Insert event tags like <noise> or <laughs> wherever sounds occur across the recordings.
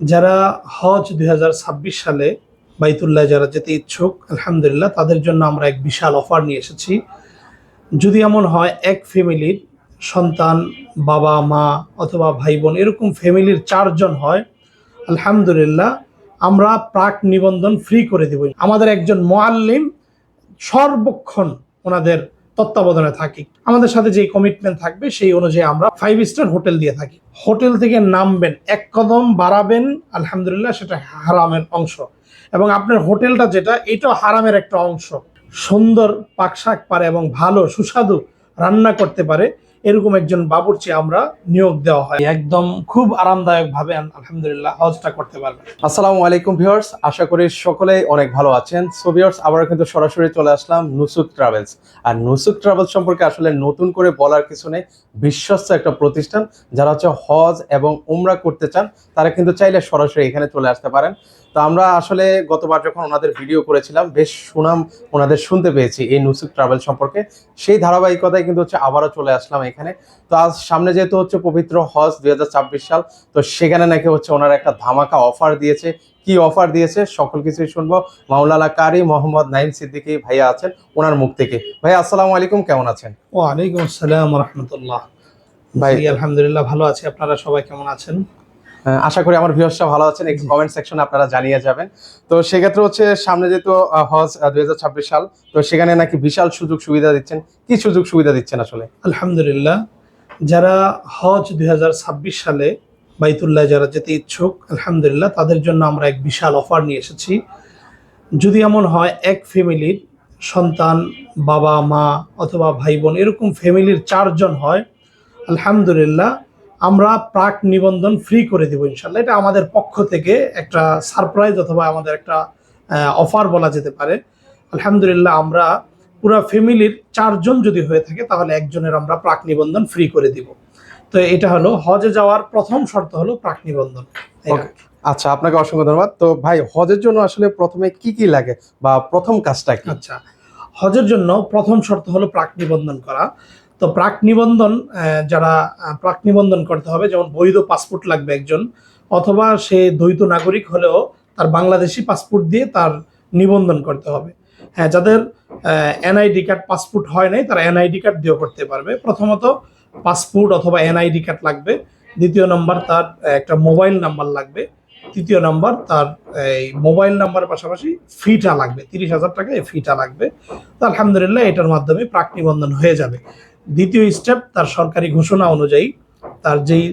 যারা হজ দুই হাজার ছাব্বিশ সালে বাইতুল্লাহ যারা যেতে ইচ্ছুক, আলহামদুলিল্লাহ, তাদের জন্য আমরা এক বিশাল অফার নিয়ে এসেছি। যদি এমন হয়, এক ফ্যামিলির সন্তান, বাবা, মা অথবা ভাই বোন, এরকম ফ্যামিলির চারজন হয়, আলহামদুলিল্লাহ, আমরা প্রাক নিবন্ধন ফ্রি করে দেব। আমাদের একজন মোয়াল্লিম সর্বক্ষণ ওনাদের তত্ত্বাবধানে থাকি। আমাদের সাথে যে কমিটমেন্ট থাকবে, সেই অনুযায়ী আমরা ফাইভ স্টার হোটেল দিয়ে থাকি। হোটেল থেকে নামবেন, এক কদম বাড়াবেন, আলহামদুলিল্লাহ সেটা হারামের অংশ। এবং আপনার হোটেলটা যেটা, এটাও হারামের একটা অংশ। সুন্দর পাকশাক পারে এবং ভালো, সুস্বাদু রান্না করতে পারে। এরকম একজন বাবুর্চি আমরা নিয়োগ দেওয়া হয়। একদম খুব আরামদায়ক ভাবে আলহামদুলিল্লাহ হজটা করতে পারবেন। আসসালামু আলাইকুম ভিউয়ার্স, আশা করি সকলেই অনেক ভালো আছেন। সো আবার কিন্তু সরাসরি চলে আসলাম নুসুক ট্রাভেলস। আর নুসুক ট্রাভেলস সম্পর্কে আসলে নতুন করে বলার কিছু নেই। বিশ্বস্ত একটা প্রতিষ্ঠান। যারা হচ্ছে হজ এবং উমরা করতে চান, তারা কিন্তু চাইলে সরাসরি এখানে চলে আসতে পারেন। তো আমরা আসলে গতবার যখন ওনাদের ভিডিও করেছিলাম, বেশ সুনাম ওনাদের শুনতে পেয়েছি এই নুসুক ট্রাভেল সম্পর্কে। সেই ধারাবাহিকতায় কিন্তু হচ্ছে আবারও চলে আসলাম এখানে। তো আজ সামনে যেহেতু হচ্ছে পবিত্র হজ দুই সাল তো সেখানে নাকি হচ্ছে ওনারা একটা ধামাকা অফার দিয়েছে। কি অফার দিয়েছে? সকল কিছুই শুনব। মাওলানা কারি মোহাম্মদ নাইম সিদ্দিকি ভাইয়া আছেন ওনার মুখ থেকে। ভাইয়া আসসালামু আলাইকুম কেমন আছেন? ওয়ালাইকুম আসসালাম রহমতুল্লাহ। ভাই আলহামদুলিল্লাহ ভালো আছি। আপনারা সবাই কেমন আছেন? আশা করি আমার ভিউয়ার্সরা ভালো আছেন। কমেন্ট সেকশনে আপনারা জানিয়ে যাবেন। তো সেক্ষেত্রে হচ্ছে সামনে যেহেতু হজ দুই সাল, তো সেখানে নাকি বিশাল সুযোগ সুবিধা দিচ্ছেন। কি সুযোগ সুবিধা দিচ্ছেন আসলে? আলহামদুলিল্লাহ, যারা হজ দু হাজার ছাব্বিশ সালে বাইতুল্লাহ যারা যেতে ইচ্ছুক, আলহামদুলিল্লাহ, তাদের জন্য আমরা এক বিশাল অফার নিয়ে এসেছি। যদি এমন হয়, এক ফ্যামিলির সন্তান, বাবা, মা অথবা ভাই বোন, এরকম ফ্যামিলির চারজন হয়, আলহামদুলিল্লাহ আমরা প্রাক নিবন্ধন ফ্রি করে দেবো ইনশাল্লাহ। এটা আমাদের পক্ষ থেকে একটা সারপ্রাইজ অথবা আমাদের একটা অফার বলা যেতে পারে। আলহামদুলিল্লাহ আমরা পুরো ফ্যামিলির চারজন যদি হয়ে থাকে তাহলে একজনের আমরা প্রাক নিবন্ধন ফ্রি করে দিব। তো এটা হলো হজে যাওয়ার প্রথম শর্ত হলো প্রাক নিবন্ধন। আচ্ছা আপনাকে অসংখ্য ধন্যবাদ। তো ভাই হজের জন্য আসলে প্রথমে কি কি লাগে বা প্রথম কাজটা কি? আচ্ছা হজের জন্য প্রথম শর্ত হলো প্রাক নিবন্ধন করা। তো প্রাক নিবন্ধন যারা প্রাক নিবন্ধন করতে হবে, যেমন বৈধ পাসপোর্ট লাগবে একজন, অথবা সে দ্বৈত নাগরিক হলেও তার বাংলাদেশি পাসপোর্ট দিয়ে তার নিবন্ধন করতে হবে। হ্যাঁ যাদের এনআইডি কার্ড পাসপোর্ট হয় নাই, তারা এনআইডি কার্ড দিয়েও করতে পারবে। প্রথমত পাসপোর্ট অথবা এনআইডি কার্ড লাগবে। দ্বিতীয় নম্বর তার একটা মোবাইল নাম্বার লাগবে। তৃতীয় নাম্বার তার এই মোবাইল নাম্বারের পাশাপাশি ফিটা লাগবে। তিরিশ হাজার টাকা এই ফিটা লাগবে। তো আলহামদুলিল্লাহ এটার মাধ্যমে প্রাক নিবন্ধন হয়ে যাবে। দ্বিতীয় স্টেপ তার সরকারি ঘোষণা অনুযায়ী তার যেই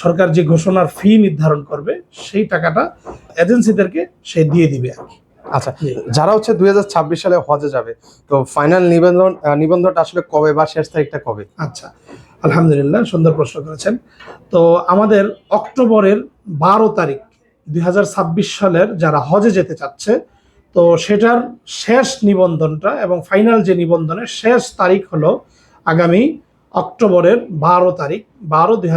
সরকার যে ঘোষণার ফি নির্ধারণ করবে সেই টাকাটা এজেন্সিদেরকে সে দিয়ে দিবে আর কি। আচ্ছা যারা হচ্ছে দুই হাজার ছাব্বিশ সালে হজে যাবে তো ফাইনাল নিবন্ধন নিবন্ধনটা আসলে কবে বা শেষ তারিখটা কবে? আচ্ছা আলহামদুলিল্লাহ সুন্দর প্রশ্ন করেছেন। তো আমাদের অক্টোবরের বারো তারিখ দুই হাজার ছাব্বিশ সালের যারা হজে যেতে চাচ্ছে তো সেটার শেষ নিবন্ধনটা এবং ফাইনাল যে নিবন্ধনের শেষ তারিখ হলো আগামী অক্টোবরের বারো তারিখ বারো দুই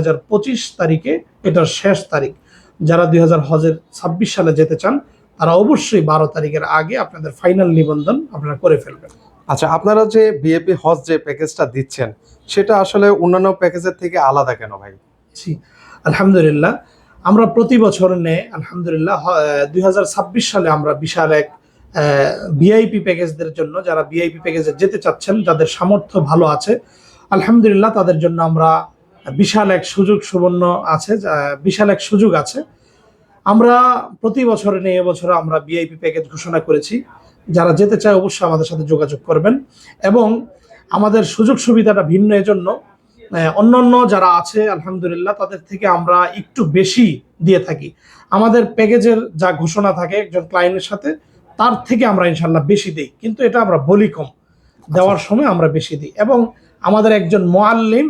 তারিখে এটার শেষ তারিখ। যারা দুই হজের ছাব্বিশ সালে যেতে চান তারা অবশ্যই বারো তারিখের আগে আপনাদের ফাইনাল নিবন্ধন আপনারা করে ফেলবেন। আচ্ছা আপনারা যে বিএপি হজ যে প্যাকেজটা দিচ্ছেন সেটা আসলে অন্যান্য প্যাকেজের থেকে আলাদা কেন ভাই? জি আলহামদুলিল্লাহ। আমরা প্রতি বছর নে আলহামদুলিল্লাহ দুই হাজার ছাব্বিশ সালে আমরা বিশাল এক ভিআইপি প্যাকেজদের জন্য, যারা ভিআইপি প্যাকেজে যেতে চাচ্ছেন, যাদের সামর্থ্য ভালো আছে, আলহামদুলিল্লাহ তাদের জন্য আমরা বিশাল এক সুযোগ সুবর্ণ আছে বিশাল এক সুযোগ আছে। আমরা প্রতি বছরে নিয়ে এবছর আমরা ভিআইপি প্যাকেজ ঘোষণা করেছি। যারা যেতে চায় অবশ্যই আমাদের সাথে যোগাযোগ করবেন। এবং আমাদের সুযোগ সুবিধাটা ভিন্ন এজন্য অন্য অন্য যারা আছে, আলহামদুলিল্লাহ, তাদের থেকে আমরা একটু বেশি দিয়ে থাকি। আমাদের প্যাকেজের যা ঘোষণা থাকে একজন ক্লায়েন্টের সাথে তার থেকে আমরা ইনশাল্লাহ বেশি দিই। কিন্তু এটা আমরা বলি কম। দেওয়ার সময় আমরা বেশি দিই। এবং আমাদের একজন মোয়াল্লিম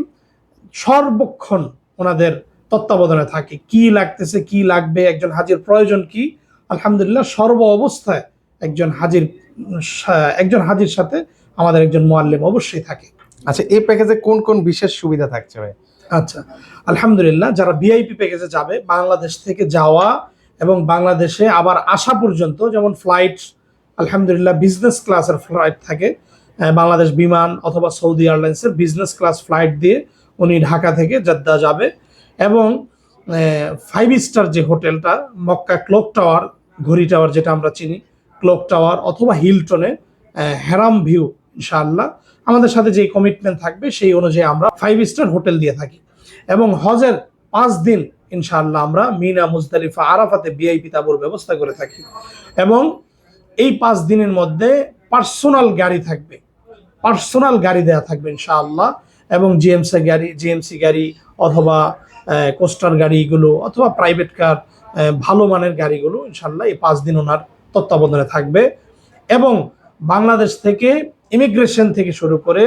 সর্বক্ষণ ওনাদের তত্ত্বাবধানে থাকে। কি লাগতেছে কি লাগবে একজন হাজির প্রয়োজন কি? আলহামদুলিল্লাহ সর্ব অবস্থায় একজন হাজির একজন হাজির সাথে আমাদের একজন মোয়াল্লিম অবশ্যই থাকে। আচ্ছা এই প্যাকেজে কোন কোন বিশেষ সুবিধা থাকছে ভাই? আচ্ছা আলহামদুলিল্লাহ যারা ভিআইপি প্যাকেজে যাবে বাংলাদেশ থেকে যাওয়া এবং বাংলাদেশে আবার আসা পর্যন্ত যেমন ফ্লাইট আলহামদুলিল্লাহ বিজনেস ক্লাসের ফ্লাইট থাকে বাংলাদেশ বিমান অথবা সৌদি এয়ারলাইন্সের বিজনেস ক্লাস ফ্লাইট দিয়ে উনি ঢাকা থেকে জেদ্দা যাবে এবং ফাইভ স্টার যে হোটেলটা, মক্কা ক্লক টাওয়ার ঘড়ি টাওয়ার যেটা আমরা চিনি ক্লক টাওয়ার অথবা হিলটনে হ্যারাম ভিউ ইনশাআল্লাহ। আমাদের সাথে যে কমিটমেন্ট থাকবে সেই অনুযায়ী আমরা ফাইভ স্টার হোটেল দিয়ে থাকি। এবং হজের পাঁচ দিন ইনশাআল্লাহ আমরা মিনা, মুজদালিফা, আরাফাতে বিআইপি তাবুর ব্যবস্থা করে থাকি। এবং এই পাঁচ দিনের মধ্যে পার্সোনাল গাড়ি থাকবে। পার্সোনাল গাড়ি দেওয়া থাকবে ইনশাআল্লাহ। এবং জিএমসি গাড়ি জিএমসি গাড়ি অথবা কোস্টার গাড়িগুলো অথবা প্রাইভেট কার ভালো মানের গাড়িগুলো ইনশাআল্লাহ এই পাঁচ দিন ওনার তত্ত্বাবধানে থাকবে। এবং বাংলাদেশ থেকে ইমিগ্রেশন থেকে শুরু করে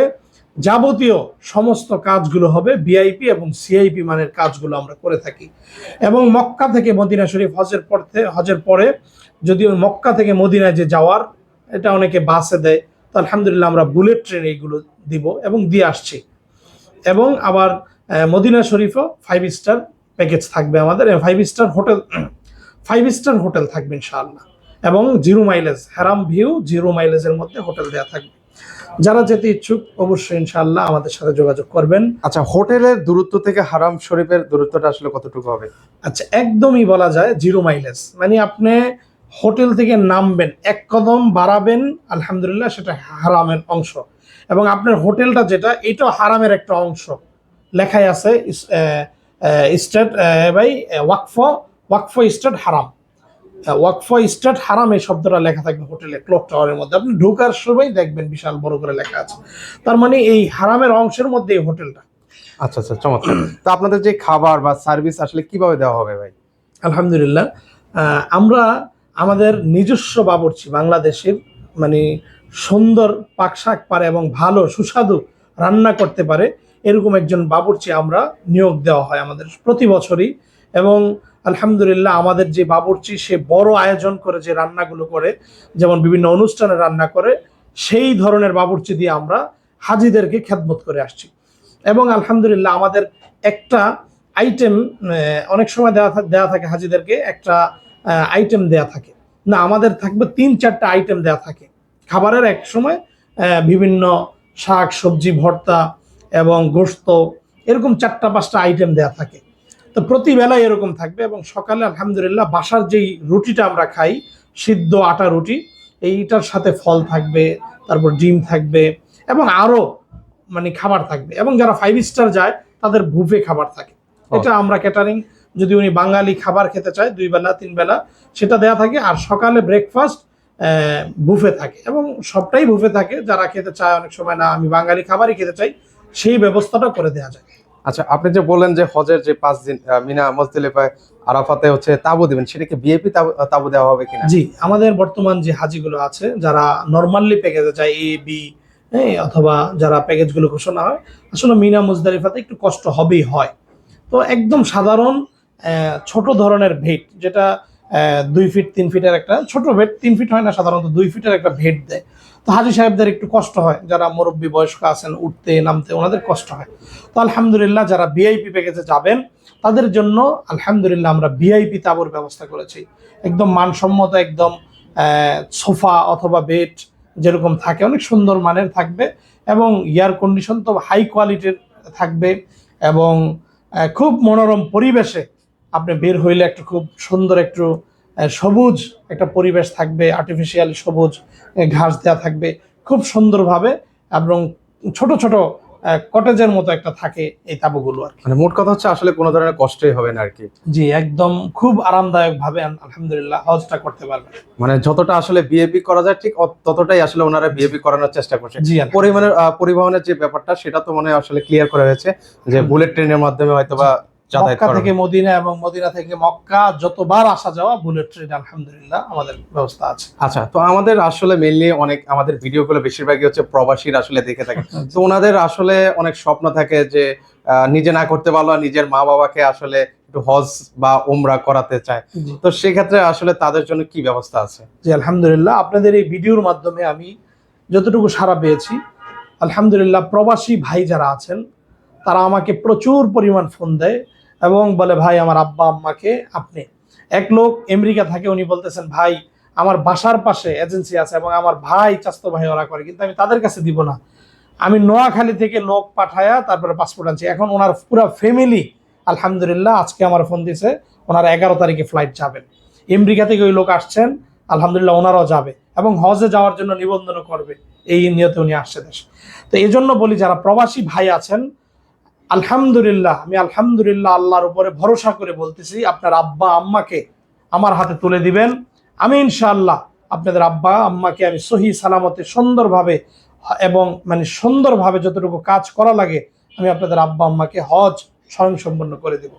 যাবতীয় সমস্ত কাজগুলো হবে বিআইপি এবং সিআইপি মানের কাজগুলো আমরা করে থাকি। এবং মক্কা থেকে মদিনা শরীফ হজের থে- হজের পরে যদিও মক্কা থেকে মদিনায় যে যাওয়ার, এটা অনেকে বাসে দেয়, তো আলহামদুলিল্লাহ আমরা বুলেট ট্রেন এইগুলো দিব এবং দিয়ে আসছি। এবং আবার মদিনা শরীফও ফাইভ স্টার প্যাকেজ থাকবে আমাদের five star hotel five star hotel থাকবে ইনশাআল্লাহ। এবং zero mileage Haram view zero মাইলেজের মধ্যে হোটেল দেওয়া থাকবে। যারা যেতে ইচ্ছুক অবশ্যই ইনশাআল্লাহ আমাদের সাথে যোগাযোগ করবেন। আচ্ছা হোটেলের দূরত্ব থেকে হারাম শরীফের দূরত্বটা আসলে কতটুকু হবে? আচ্ছা একদমই বলা যায় জিরো মাইলেজ। মানে আপনি হোটেল থেকে নামবেন এক কদম বাড়াবেন আলহামদুলিল্লাহ সেটা হারামের অংশ। এবং আপনার হোটেলটা যেটা এটাও হারামের একটা অংশ। লেখাই আছে স্টেট বাই ওয়াকফ ওয়াকফ স্টেট হারাম। ওয়াকফ স্টেট হারাম এই শব্দটা লেখা থাকবে হোটেলে ক্লক টাওয়ারের মধ্যে। আপনি ঢোকার সময় দেখবেন বিশাল বড় করে লেখা আছে। তার মানে এই হারামের অংশের মধ্যে এই হোটেলটা। আচ্ছা আচ্ছা চমৎকার। তো আপনাদের যে খাবার বা সার্ভিস আসলে কীভাবে দেওয়া হবে ভাই? আলহামদুলিল্লাহ আমরা আমাদের নিজস্ব বাবুর্চি বাংলাদেশের মানে সুন্দর পাকশাক পারে এবং ভালো সুস্বাদু রান্না করতে পারে এরকম একজন বাবুর্চি আমরা নিয়োগ দেওয়া হয় আমাদের প্রতি বছরই। এবং আলহামদুলিল্লাহ আমাদের যে বাবুর্চি, সে বড় আয়োজন করে যে রান্নাগুলো করে, যেমন বিভিন্ন অনুষ্ঠানে রান্না করে, সেই ধরনের বাবুর্চি দিয়ে আমরা হাজিদেরকে খেদমত করে আসছি। এবং আলহামদুলিল্লাহ আমাদের একটা আইটেম অনেক সময় দেওয়া দেওয়া থাকে হাজিদেরকে, একটা আইটেম দেয়া থাকে। না, আমাদের থাকবে তিন চারটা আইটেম দেওয়া থাকে। খাবারের এক সময় বিভিন্ন শাক, সবজি, ভর্তা এবং গোস্ত এরকম চারটা পাঁচটা আইটেম দেওয়া থাকে। তো প্রতি বেলায় এরকম থাকবে এবং সকালে আলহামদুলিল্লাহ বাসার যেই রুটিটা আমরা খাই সিদ্ধ আটা রুটি এইটার সাথে ফল থাকবে তারপর ডিম থাকবে এবং আরও মানে খাবার থাকবে এবং যারা ফাইভ স্টার যায় তাদের বুফে খাবার থাকে। এটা আমরা ক্যাটারিং যদি উনি বাঙালি খাবার খেতে চায় দুই বেলা তিন বেলা সেটা দেয়া থাকে। আর সকালে ব্রেকফাস্ট বুফে থাকে এবং সবটাই বুফে থাকে। যারা খেতে চায় অনেক সময় না আমি বাঙালি খাবারই খেতে চাই সেই ব্যবস্থাটা করে দেওয়া যায়। আচ্ছা আপনি যে বললেন যে হজের যে পাঁচ দিন মিনা মজদুলিফায় আরাফাতে হচ্ছে তাবু দিবেন সেটাকে বিএপি তাবু দেওয়া হবে কিনা? জি, আমাদের বর্তমান যে হাজিগুলো আছে, যারা নর্মালি প্যাকেজে যায় এ বি হ্যাঁ অথবা যারা প্যাকেজগুলো ঘোষণা হয়, আসলে মিনা মুজদারিফাতে একটু কষ্ট হবেই হয়। তো একদম সাধারণ ছোট ধরনের ভেট, যেটা দুই ফিট তিন ফিটের একটা, ছোট ভেট তিন ফিট হয় না, সাধারণত দুই ফিটের একটা ভেট দেয়। তো হাজি সাহেবদের একটু কষ্ট হয়, যারা মুরব্বী বয়স্ক আছেন, উঠতে, নামতে, ওনাদের কষ্ট হয়। তো আলহামদুলিল্লাহ যারা ভিআইপি প্যাকেজে যাবেন, তাদের জন্য আলহামদুলিল্লাহ আমরা ভিআইপি তাবুর ব্যবস্থা করেছি। একদম মানসম্মত, একদম সোফা অথবা বেড যেরকম থাকে, অনেক সুন্দর মানের থাকবে এবং এয়ার কন্ডিশন তো হাই কোয়ালিটির থাকবে এবং খুব মনোরম পরিবেশে আপনি বের হইলে একটু খুব সুন্দর একটু সবুজ একটা পরিবেশ থাকবে আর্টিফিশিয়াল সবুজ ঘাস দেওয়া থাকবে খুব সুন্দরভাবে এবং ছোট ছোট কটেজের মতো একটা থাকে এই তাবুগুলো আর মানে মোট কথা হচ্ছে আসলে কোনো ধরনের কষ্টই হবে না আর কি। জি একদম খুব আরামদায়ক ভাবে আলহামদুলিল্লাহ হজটা করতে পারবেন। মানে যতটা আসলে বিএপি করা যায় ঠিক ততটাই আসলে ওনারা বিএপি করানোর চেষ্টা করছে। জি। পরিমাণের পরিবহনের যে ব্যাপারটা সেটা তো মানে আসলে ক্লিয়ার করা হয়েছে যে বুলেট ট্রেনের মাধ্যমে হয়তো বা মক্কা থেকে মদিনা এবং মদিনা থেকে মক্কা যতবার আসা যাওয়া বুলেট ট্রেন আলহামদুলিল্লাহ আমাদের ব্যবস্থা আছে। আচ্ছা তো আমাদের আসলে মেইনলি অনেক আমাদের ভিডিওগুলো বেশিরভাগই হচ্ছে প্রবাসীর আসলে দেখে থাকে। <laughs> তো ওনাদের আসলে অনেক স্বপ্ন থাকে যে নিজে না করতে পারল নিজের মা বাবাকে আসলে একটু হজ বা উমরা করাতে চায়। তো সেক্ষেত্রে আসলে তাদের জন্য কি ব্যবস্থা আছে? জি আলহামদুলিল্লাহ আপনাদের এই ভিডিওর মাধ্যমে আমি যতটুকু সাড়া পেয়েছি আলহামদুলিল্লাহ প্রবাসী ভাই যারা আছেন তারা আমাকে প্রচুর পরিমাণ ফোন দেয়। এবং বলে, ভাই, আমার আব্বা আম্মাকে আপনি এক লোক আমেরিকা থাকে, উনি বলতেছেন, ভাই, আমার বাসার পাশে এজেন্সি আছে এবং আমার ভাই চাস্তো ভাই ওরা করে, কিন্তু আমি তাদের কাছে দিব না। আমি নোয়াখালী থেকে লোক পাঠায়া তারপরে পাসপোর্ট আনছি। এখন ওনার পুরো ফ্যামিলি আলহামদুলিল্লাহ, আজকে আমার ফোন দিছে, ওনার এগারো তারিখে ফ্লাইট যাবেন। আমেরিকা থেকে ওই লোক আসছেন, আলহামদুলিল্লাহ ওনারাও যাবে এবং হজে যাওয়ার জন্য নিবন্ধনও করবে। এই নিয়তে উনি আসছে দেশে। তো এই জন্য বলি, যারা প্রবাসী ভাই আছেন আলহামদুলিল্লাহ, আমি আলহামদুলিল্লাহ আল্লাহর উপরে ভরসা করে বলতেছি, আপনার আব্বা, আম্মাকে আমার হাতে তুলে দিবেন। আমি ইনশাআল্লাহ আপনাদের আব্বা, আম্মাকে আমি সহি সালামতে সুন্দরভাবে এবং মানে সুন্দরভাবে যতটুকু কাজ করা লাগে, আমি আপনাদের আব্বা, আম্মাকে হজ স্বয়ংসম্পন্ন করে দেব।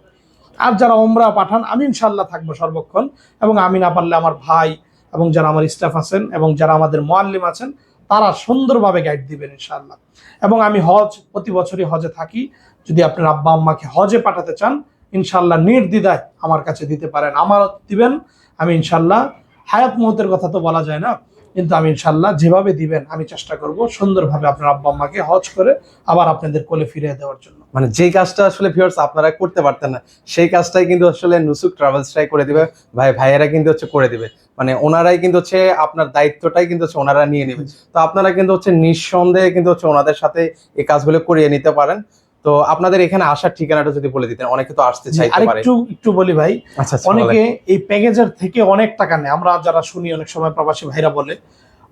আর যারা ওমরা পাঠান, আমি ইনশাআল্লাহ থাকব সর্বক্ষণ এবং আমি না পারলে আমার ভাই এবং যারা আমার স্টাফ আছেন এবং যারা আমাদের মোয়াল্লিম আছেন, তারা সুন্দরভাবে গাইড দিবেন ইনশাআল্লাহ। এবং আমি হজ, প্রতি বছরই হজে থাকি। যদি আপনার আব্বা আম্মাকে হজে পাঠাতে চান ইনশাল্লাহ নির্দ্বিধায় আমার কাছে দিতে পারেন আমারও দিবেন। আমি ইনশাল্লাহ হায়াত মুহূর্তের কথা তো বলা যায় না, কিন্তু আমি ইনশাল্লাহ যেভাবে দিবেন, আমি চেষ্টা করব সুন্দরভাবে আপনার আব্বা আম্মাকে হজ করে আবার আপনাদের কোলে ফিরিয়ে দেওয়ার জন্য। মানে যেই কাজটা আসলে ভিউয়ার্স আপনারা করতে পারতেন না, সেই কাজটাই কিন্তু আসলে নুসুক ট্রাভেলসটাই করে দিবে, ভাই, ভাইয়েরা কিন্তু হচ্ছে করে দিবে। মানে ওনারাই কিন্তু হচ্ছে আপনার দায়িত্বটাই কিন্তু হচ্ছে ওনারা নিয়ে নেবে। তো আপনারা কিন্তু হচ্ছে নিঃসন্দেহে কিন্তু হচ্ছে ওনাদের সাথে এই কাজগুলো করিয়ে নিতে পারেন। তো আপনাদের এখানে আসার ঠিকানাটা যদি বলে দিতেন অনেকে তো আসতে চাইতে পারে। আরেকটু একটু বলি ভাই আচ্ছা আচ্ছা, অনেকে এই প্যাকেজের থেকে অনেক টাকা নেয়। আমরা যারা শুনি অনেক সময় প্রবাসী ভাইরা বলে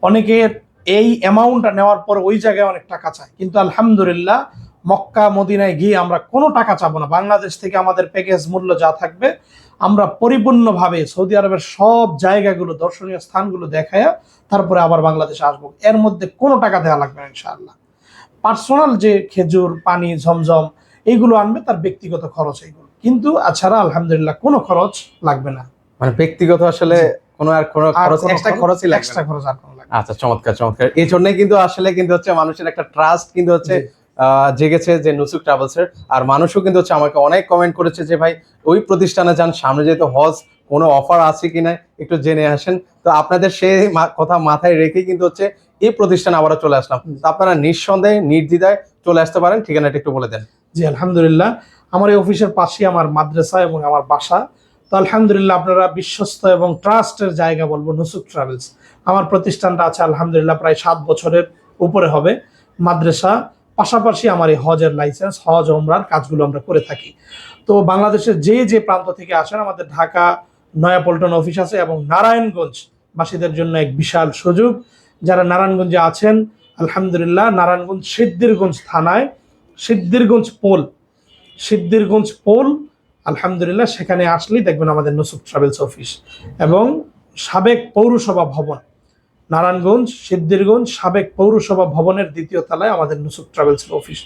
অনেকের এই অ্যামাউন্টটা নেওয়ার পর ওই জায়গায় অনেক টাকা চায়। কিন্তু আলহামদুলিল্লাহ মক্কা মদিনায় গিয়ে আমরা কোনো টাকা চাবো না। বাংলাদেশ থেকে আমাদের প্যাকেজ মূল্য যা থাকবে আমরা পরিপূর্ণভাবে সৌদি আরবের সব জায়গাগুলো দর্শনীয় স্থানগুলো দেখায়া তারপরে আবার বাংলাদেশে আসব। এর মধ্যে কোনো টাকা দেওয়া লাগবে না ইনশাআল্লাহ। পার্সোনাল যে খেজুর পানি ঝমঝম এইগুলো আনবে তার ব্যক্তিগত খরচ এইগুলো। কিন্তু এছাড়া আলহামদুলিল্লাহ কোনো খরচ লাগবে না। মানে ব্যক্তিগত আসলে কোনো আর কোনো খরচ এক্সট্রা খরচই লাগবে এক্সট্রা খরচ আর কোনো লাগবে আচ্ছা চমৎকার চমৎকার। এই জন্যই কিন্তু আসলে কিন্তু হচ্ছে মানুষের একটা ট্রাস্ট কিন্তু হচ্ছে আহ, জেগেছে যে নুসুক ট্রাভেলসের। আর মানুষও কিন্তু হচ্ছে আমাকে অনেক কমেন্ট করেছে যে ভাই ওই প্রতিষ্ঠানে যান সামনে যেহেতু হজ কোনো অফার আছে কিনা একটু জেনে আসেন। তো আপনাদের সেই কথা মাথায় রেখে কিন্তু হচ্ছে এই প্রতিষ্ঠানে আবারও চলে আসলাম। আপনারা নিঃসন্দেহে, নির্দ্বিধায় চলে আসতে পারেন। ঠিকানাটা একটু বলে দেন। জি, আলহামদুলিল্লাহ। আমার এই অফিসের পাশেই আমার মাদ্রাসা এবং আমার বাসা। তো আলহামদুলিল্লাহ আপনারা বিশ্বস্ত এবং ট্রাস্টের জায়গা বলব নুসুক ট্রাভেলস। আমার প্রতিষ্ঠানটা আছে আলহামদুলিল্লাহ প্রায় সাত বছরের উপরে হবে মাদ্রাসা। পাশাপাশি আমার এই হজের লাইসেন্স হজ ওমরার কাজগুলো আমরা করে থাকি। তো বাংলাদেশের যে যে প্রান্ত থেকে আসেন, আমাদের ঢাকা নয়াপল্টন অফিস আছে এবং নারায়ণগঞ্জ বাসীদের জন্য এক বিশাল সুযোগ। যারা নারায়ণগঞ্জে আছেন, আলহামদুলিল্লাহ, নারায়ণগঞ্জ সিদ্দিরগঞ্জ থানায় সিদ্দিরগঞ্জ পোল। সিদ্দিরগঞ্জ পোল, আলহামদুলিল্লাহ, সেখানে আসলেই দেখবেন আমাদের নসুক ট্রাভেলস অফিস এবং সাবেক পৌরসভা ভবন। নারায়ণগঞ্জ সিদ্দিরগঞ্জ সাবেক পৌরসভা ভবনের দ্বিতীয় তলায় আমাদের নুসুক ট্রাভেলস অফিস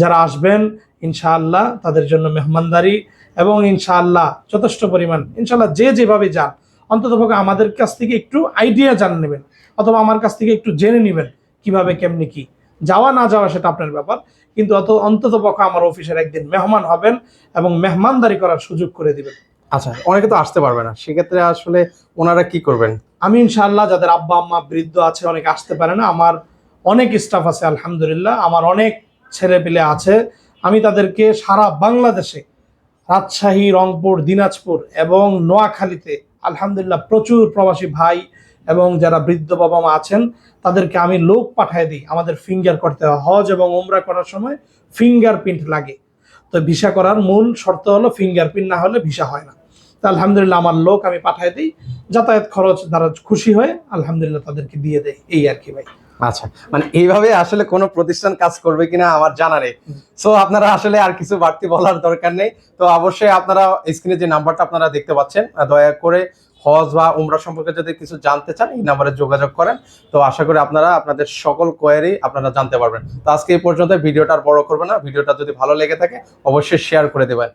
যারা আসবেন, ইনশাআল্লাহ, তাদের জন্য মেহমানদারি এবং ইনশাআল্লাহ যথেষ্ট পরিমাণ ইনশাআল্লাহ যে যেভাবে যান অন্ততপক্ষে আমাদের কাছ থেকে একটু আইডিয়া জান নেবেন অথবা আমার কাছ থেকে একটু জেনে নেবেন কীভাবে কেমনি কি। যাওয়া না যাওয়া সেটা আপনার ব্যাপার কিন্তু অত অন্তত পক্ষে আমার অফিসের একদিন মেহমান হবেন এবং মেহমানদারি করার সুযোগ করে দিবেন। আচ্ছা অনেকে তো আসতে পারবে না সেক্ষেত্রে আসলে ওনারা কি করবেন? আমি ইনশাআল্লাহ যাদের আব্বা আম্মা বৃদ্ধ আছে অনেকে আসতে পারে না আমার অনেক স্টাফ আছে আলহামদুলিল্লাহ আমার অনেক ছেলে পেলে আছে আমি তাদেরকে সারা বাংলাদেশে রাজশাহী, রংপুর, দিনাজপুর এবং নোয়াখালীতে আলহামদুলিল্লাহ প্রচুর প্রবাসী ভাই এবং যারা বৃদ্ধ বাবা মা আছেন, তাদেরকে আমি লোক পাঠিয়ে দিই। আমাদের ফিঙ্গার করতে হয়। হজ এবং ওমরা করার সময় ফিঙ্গারপ্রিন্ট লাগে। তো ভিসা করার মূল শর্ত হলো ফিঙ্গারপ্রিন্ট না হলে ভিসা হয় না। তো আলহামদুলিল্লাহ আমার লোক আমি পাঠিয়ে দিই। যাতায়াত খরচ তারা খুশি হয়ে, আলহামদুলিল্লাহ তাদেরকে দিয়ে দেয়। এই আর কি ভাই। আচ্ছা মানে এইভাবে আসলে কোনো প্রতিষ্ঠান কাজ করবে কিনা আমার জানা নেই। সো আপনারা আসলে আর কিছু বাড়তি বলার দরকার নেই। তো অবশ্যই আপনারা স্ক্রিনে যে নাম্বারটা আপনারা দেখতে পাচ্ছেন দয়া করে হজ বা উমরা সম্পর্কে যদি কিছু জানতে চান, এই নাম্বারে যোগাযোগ করেন। তো আশা করি আপনারা আপনাদের সকল কোয়ারি আপনারা জানতে পারবেন। তো আজকে এই পর্যন্ত ভিডিওটা আর বড় করবে না। ভিডিওটা যদি ভালো লেগে থাকে, অবশ্যই শেয়ার করে দেবেন।